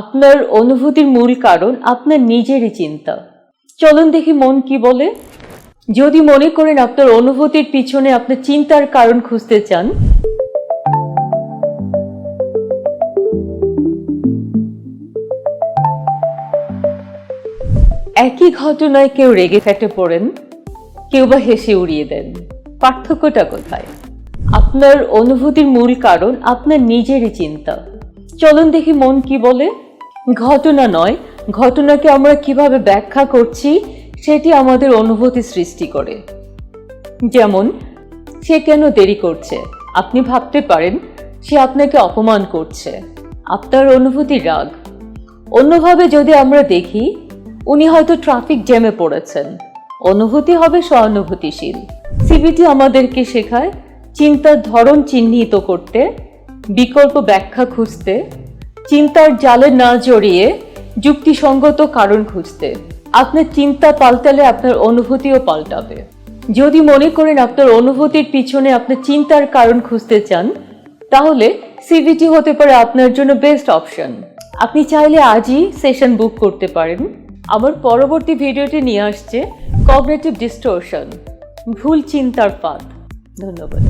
আপনার অনুভূতির মূল কারণ আপনার নিজেরই চিন্তা। চলুন দেখি মন কি বলে। যদি মনে করেন আপনার অনুভূতির পিছনে আপনার চিন্তার কারণ খুঁজতে চান। একই ঘটনায় কেউ রেগে ফেটে পড়েন, কেউ বা হেসে উড়িয়ে দেন। পার্থক্যটা কোথায়? আপনার অনুভূতির মূল কারণ আপনার নিজেরই চিন্তা। চলুন দেখি মন কি বলে। ঘটনা নয়, ঘটনাকে আমরা কীভাবে ব্যাখ্যা করছি সেটি আমাদের অনুভূতি সৃষ্টি করে। যেমন, সে কেন দেরি করছে? আপনি ভাবতে পারেন, সে আপনাকে অপমান করছে। আপনার অনুভূতি রাগ। অন্যভাবে যদি আমরা দেখি, উনি হয়তো ট্রাফিক জ্যামে পড়েছেন। অনুভূতি হবে সহানুভূতিশীল। সিবিটি আমাদেরকে শেখায়, চিন্তার ধরন চিহ্নিত করতে, বিকল্প ব্যাখ্যা খুঁজতে চিন্তার জালে না জড়িয়ে যুক্তিসঙ্গত কারণ খুঁজতে। আপনার চিন্তা পাল্টালে আপনার অনুভূতিও পাল্টাবে। যদি মনে করেন আপনার অনুভূতির পিছনে আপনার চিন্তার কারণ খুঁজতে চান, তাহলে সিভিটি হতে পারে আপনার জন্য বেস্ট অপশন আপনি চাইলে আজই সেশন বুক করতে পারেন। আমার পরবর্তী ভিডিওটি নিয়ে আসছে কগনেটিভ ডিস্টোরশন ভুল চিন্তার ফাঁদ। ধন্যবাদ।